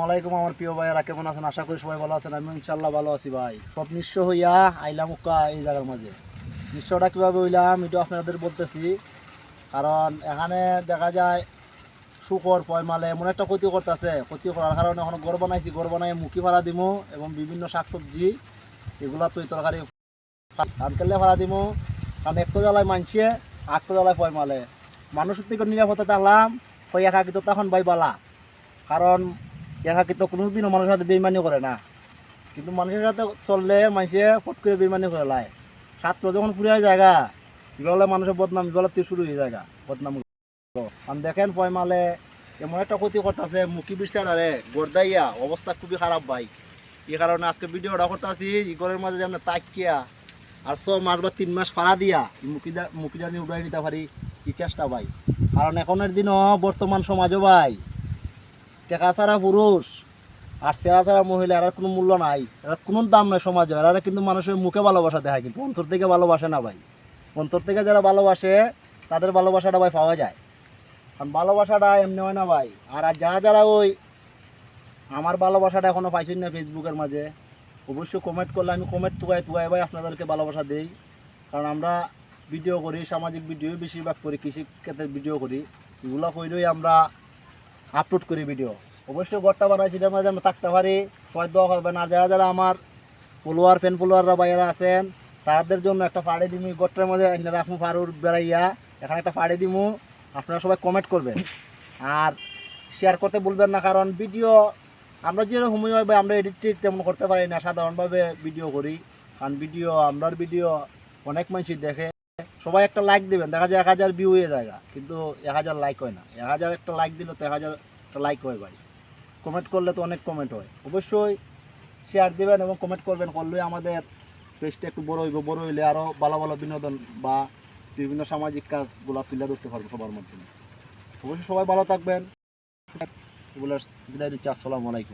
আসসালামাইকুম আমার প্রিয় ভাইয়েরা, কেমন আছেন? আশা করি সবাই ভালো আছেন আমি ইনশাল্লাহ ভালো আছি ভাই। সব নিঃস্ব হইয়া আইলাম উক্কা এই জায়গার মাঝে। নিঃস্বটা কীভাবে হইলাম, এটা আপনাদের বলতেছি। কারণ এখানে দেখা যায়, শুকর পয়মালে এমন একটা ক্ষতি করতেছে। ক্ষতি করার কারণে এখন গড় বানাইছি গড় বানাই মুখি ভাড়া দিমু এবং বিভিন্ন শাকসবজি, এগুলা তুই তরকারি কানকেলে ভাড়া দিমু। কারণ একটু জ্বালায় মানছে আটটো জ্বালায় পয়মালে মানুষের থেকে নিরাপত্তা থাকলাম হই একাকিত তখন বাই বালা। কারণ একাকিত কোনোদিনও মানুষের সাথে বেইমানি করে না। কিন্তু মানুষের সাথে চললে মানুষে ফট করে বেইমানি করে লাই ছাত্র যখন ফুরিয়ে জায়গা এগুলো মানুষের বদনাম এগুলো শুরু হয়ে জায়গা বদনাম। কারণ দেখেন পয়মালে এমন একটা ক্ষতি করতেছে, মুখি বিচারে গড়দাইয়া অবস্থা খুবই খারাপ ভাই। এই কারণে আজকে ভিডিওটা করতেছি ইগরের মাঝে যেমন তাকিয়া, আর ছ মাস বা তিন মাস ফাড়া দিয়া মুখিদা মুখিটা নিয়ে উড়াই নিতে পারি, এই চেষ্টা ভাই। কারণ এখনের দিনও বর্তমান সমাজও ভাই টেকা ছাড়া পুরুষ আর চেরা ছাড়া মহিলা, এরা কোনো মূল্য নাই। এরা কোনো দাম নাই সমাজে এরা কিন্তু মানুষের মুখে ভালোবাসা দেখায় কিন্তু অন্তর থেকে ভালোবাসে না ভাই। অন্তর থেকে যারা ভালোবাসে, তাদের ভালোবাসাটা ভাই পাওয়া যায়। কারণ ভালোবাসাটা এমনি হয় না ভাই। আর আর যারা যারা ওই আমার ভালোবাসাটা এখনও পাইছেন না ফেসবুকের মাঝে, অবশ্যই কমেন্ট করলে আমি কমেন্ট তুয়াই তুয়াই ভাই আপনাদেরকে ভালোবাসা দিই। কারণ আমরা ভিডিও করি, সামাজিক ভিডিও বেশিরভাগ করি কৃষি ক্ষেত্রে ভিডিও করি। এগুলো কইলেই আমরা আপলোড করি ভিডিও অবশ্যই ঘরটা বানাইছি আমরা থাকতে পারি। সবাই দোয়া করবেন। আর যারা যারা আমার ফলোয়ার ফ্যান ফলোয়াররা বাইরা আছেন, তাদের জন্য একটা ফাড়ে দিমু। ঘরটার মাঝে রাখব ফারুর বেড়াইয়া, এখানে একটা ফাড়ে দিমু। আপনারা সবাই কমেন্ট করবেন। আর শেয়ার করতে বলবেন না, কারণ ভিডিও আমরা যেরকম হয় আমরা এডিট তেমন করতে পারি না। সাধারণভাবে ভিডিও করি। কারণ ভিডিও আমরার ভিডিও অনেক মানুষই দেখে। সবাই একটা লাইক দেবেন, দেখা যায় এক হাজার ভিউ হয়ে যায় কিন্তু এক হাজার লাইক হয় না। এক হাজার একটা লাইক দিলে তো এক হাজার একটা লাইক হয় ভাই। কমেন্ট করলে তো অনেক কমেন্ট হয়। অবশ্যই শেয়ার দেবেন এবং কমেন্ট করবেন করলে আমাদের পেজটা একটু বড় হইব, বড় হইলে আরও ভালো ভালো বিনোদন বা বিভিন্ন সামাজিক কাজগুলো তুলে ধরতে পারব সবার মাধ্যমে। অবশ্যই সবাই ভালো থাকবেন। বিদায় দিচ্ছি আসসালামু আলাইকুম।